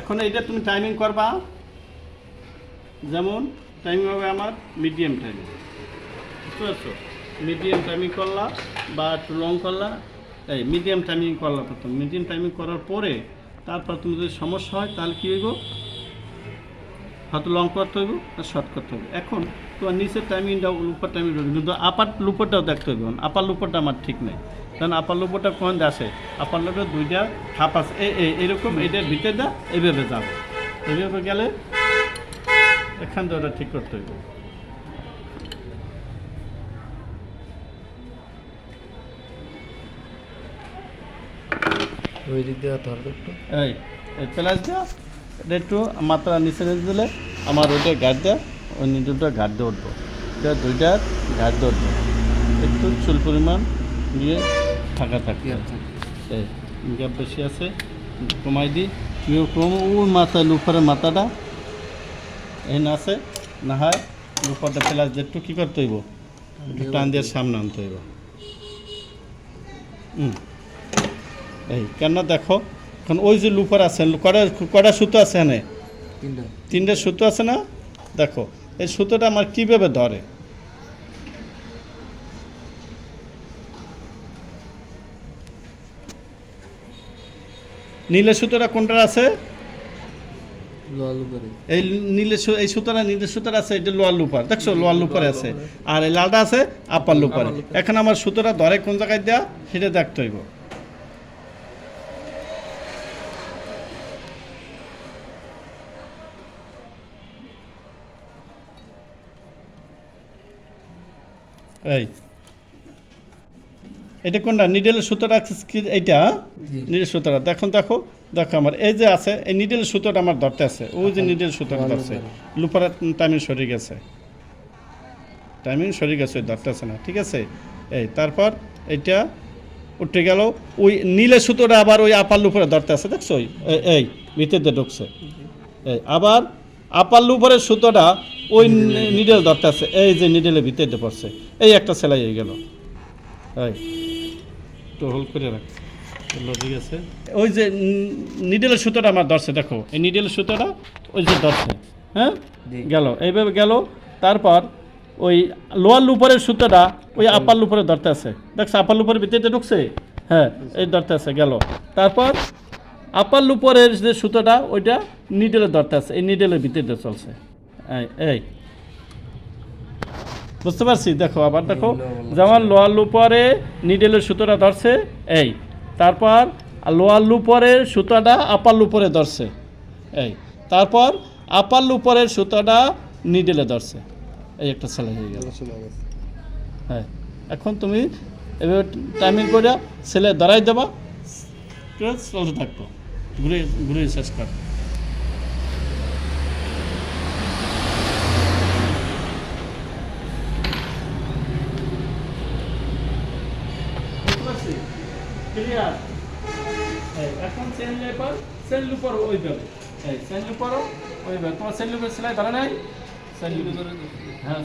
এখন এইটা তুমি টাইমিং করবা। যেমন টাইমিং হবে আমার মিডিয়াম টাইমিং বুঝতে পারছ? মিডিয়াম টাইমিং করলা বা একটু লং করলা। এই মিডিয়াম টাইমিং করলা প্রথম। মিডিয়াম টাইমিং করার পরে তারপর তুমি যদি সমস্যা হয় তাহলে কী হইব? হয়তো লং করতে হইব আর শর্ট করতে হবে এখন তোমার নিচের টাইমিংটা লুপার টাইমিং কিন্তু আপার লুপারটাও দেখতে হবে আপার লুপারটা আমার ঠিক নেই। কারণ আপার লুপারটা কোন আসে? আপার লুপার দুইটা খাপ আছে। এরকম ভিতরে দা এইভাবে যাবে। এইভাবে গেলে এখান থেকে ঠিক করতে হইব ওই দিক দিয়ে ধরবে একটু। এই প্লাস এটা একটু মাত্রা নিচে দিলে আমার ওইটা গাছ দেওয়া ওই নিডলটা ঘাট দিয়ে উঠবো। এটা দুইটার ঘাট দিয়ে উঠবো। একটু চুল পরিমাণ দিয়ে থাকবে এই গ্যাপ বেশি আছে কমাই দিই। তুমিও কম ওর মাথা লুফারের মাথাটা। এই না আছে না হয় লুফারটা দিয়ে একটু কী করতে হইব? একটু টান দিয়ে সামনে আনতে হইব। হুম এই কেন দেখো এখন ওই যে লুপার আছে কটা কটা সুতো আছে এনে তিনটা। তিনটে সুতো আছে না? দেখো এই সুতোটা আমার কীভাবে ধরে? নীলের সুতোটা কোনটার আছে? এই নীলের এই সুতোটা নীলের সুতোটা আছে এটা লোয়ার লুপার দেখছ লোয়ার লুপারে আছে। আর এই লালটা আছে আপার লুপারে এখন আমার সুতোটা ধরে কোন জায়গায় দেওয়া সেটা দেখতে হইব। এই। এটা কোনটা? নিডেলের সুতোটা এইটা? নিডেল সুতোটা দেখুন দেখো দেখো আমার। এই যে আছে এই নিডেল সুতোটা আমার ধরতে আছে। ওই যে নিডেল সুতোটা ধরছে। করে। লুপারের টাইমিং সরে গেছে। টাইমিং সরে গেছে ধরতে আছে না। ঠিক আছে? এই তারপর এইটা উঠে গেল। ওই নীলের সুতোটা আবার ওই আপার লুপরে ধরতে আছে দেখছ? ওই এই- এই ভিতরে ঢুকছে। এই আবার আপার লুপরের সুতোটা ওই নিডেল ধরতে আছে। এই যে নিডেলের ভিতরে পড়ছে। এই একটা সেলাই হয়ে গেল। এই একটু হোল্ড করে রাখ। ঠিক আছে? ওই যে নিডেলের সুতোটা আমার ধরছে দেখো। এই নিডেলের সুতোটা ওই যে ধরছে হ্যাঁ। গেল। এইভাবে গেল তারপর ওই লোয়ার লুপরের সুতোটা ওই আপার লুপরে ধরতে আছে। দেখছ আপার লুপরের ভিতরে ঢুকছে? হ্যাঁ এই ধরতে আছে গেল। তারপর আপার লুপরের যে সুতোটা ওইটা নিডেলে ধরতে আছে এই নিডেলের ভিতরে চলছে। এই এই। বুঝতে পারছি? দেখো আবার দেখো যেমন লোয়ার লুপরে নিডেলের সুতোটা ধরছে এই। তারপর লোয়ার লুপরের সুতোটা আপার লুপরে ধরছে এই। তারপর আপার লুপরের সুতোটা নিডেলে ধরছে এই একটা ছেলে হয়ে গেল। হ্যাঁ এখন তুমি এভাবে টাইমিং করে ছেলে দাঁড়াই দেবা। চলতে থাকব। ঘুরে ঘুরে শেষ কর। ক্লিয়ার এখন চেন লেপার চেন লুপার ওইভাবে এই চেন লুপারও ওইভাবে তোমার চেন লুপের সেলাই ধরে নাই? চেন লুপের হ্যাঁ